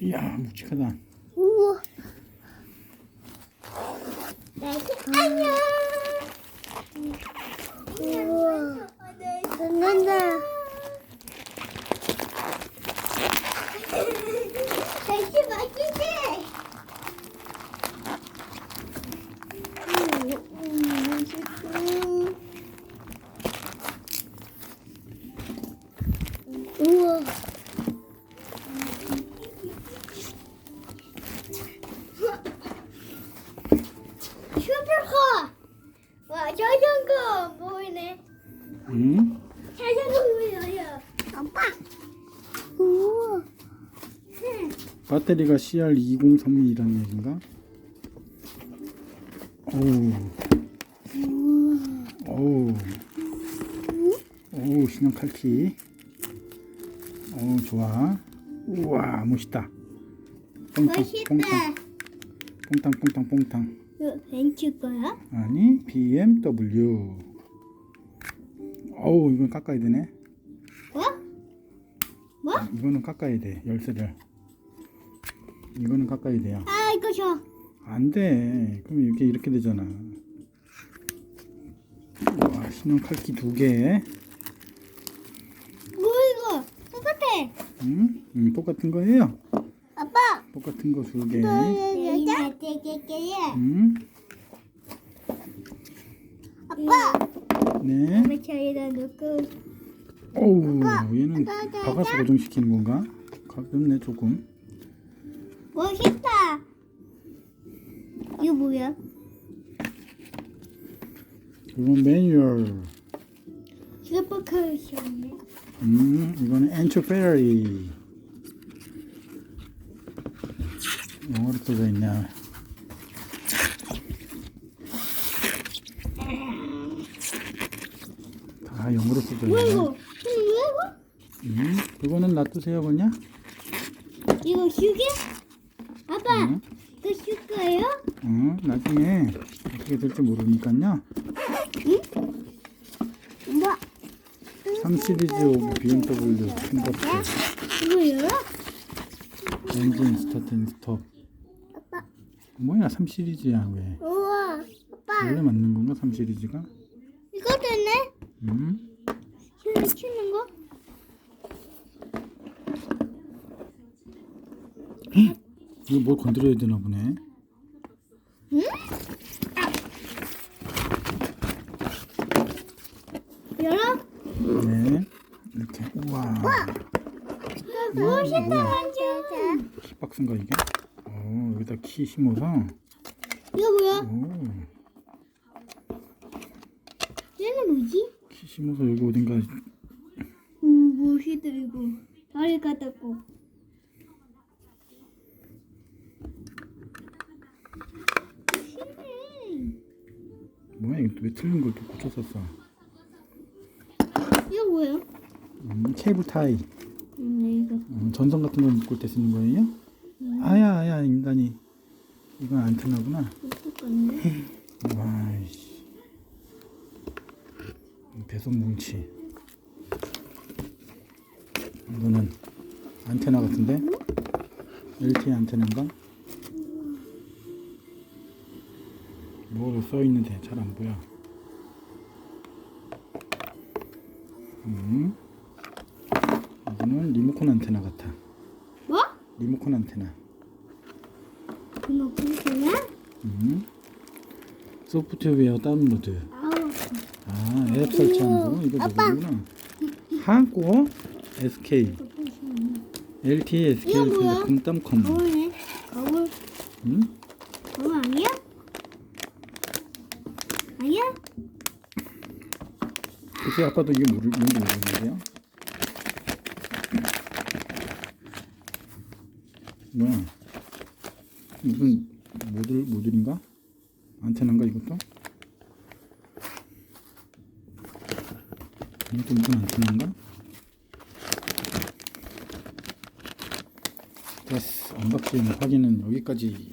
이야 묵직하다. 응? 자전거 보여요. 아빠. 우와. 배터리가 CR2032라는 얘긴가? 오우. 오우. 오우, 신형 칼키. 오우, 좋아. 우와, 멋있다. 뽕탕, 뽕탕, 멋있다. 뽕탕, 뽕탕, 뽕탕. 이거 벤츠 거야? 아니, BMW. 어우, 이건 깎아야 되네. 뭐? 뭐? 이거는 깎아야 돼, 열쇠를. 이거는 깎아야 돼요. 아, 이거 줘. 안 돼. 그럼 이렇게 이렇게 되잖아. 와, 신형 칼키 두 개. 뭐 이거? 똑같아. 응? 응, 똑같은 거예요. 아빠. 똑같은 거 두 개. 여자? 되게 응? 아빠. 네. 차에다 넣고. 어우, 얘는 박아서 고정시키는 건가? 가볍네 조금. 멋있다. 이거 뭐야? 이건 매뉴얼. 슈퍼카이션네. 음, 이거는 엔초 페어리. 영어로 써져 있냐? 다 영어로 써져 뭐야 있네. 이거? 이거? 음, 그거는 놔두세요, 뭐냐? 이거 휴게? 아빠, 응? 이거 휴게예요? 어, 나중에 어떻게 될지 모르니까요. 뭐? 3 시리즈 오브 BMW 킹버스 이거 열어? 엔진 스타트 앤 스톱. 아빠. 뭐야, 3 시리즈야 왜? 우와. 아빠, 원래 맞는 건가, 3 시리즈가? 음, 휴게 치는 거? 이거 뭘 건드려야 되나 보네. 응? 열어? 네, 이렇게. 우와, 멋있다, 완전. 키박스인가 이게? 어, 여기다 키 심어서. 이거 뭐야? 오, 얘는 뭐지? 키 심어서 여기 어딘가 음, 멋있다, 이거. 다리 같았고. 뭐야 이거 왜 틀린 걸 또 고쳤었어? 이거 뭐야? 음, 케이블 타이. 음, 네, 이거. 음, 전선 같은 거 묶을 때 쓰는 거예요? 아야 아야 인간이 이건 안테나구나. 똑같네. 와이씨. 배선 뭉치. 이거는 안테나 같은데? LTE 안테나인가? 뭐로 써 있는데 잘 안 보여. 음. 이거는 리모컨 안테나 같아. 뭐? 리모컨 안테나. 이거 무슨이야? 음. 소프트웨어 다운로드. 앱 설치하는 거? 이거 누구구나. 하고 SK. LTE SK? 컴땀컴. 거울네. 거울. 응? 거울 아니야? 아니야? 글쎄 아빠도 이게 모르, 뭔지 모르겠는데요? 뭐야? 무슨 모듈, 모듈인가? 안테나인가 이것도? 이것도 무슨 안테나인가? 됐어. 언박싱 확인은 여기까지.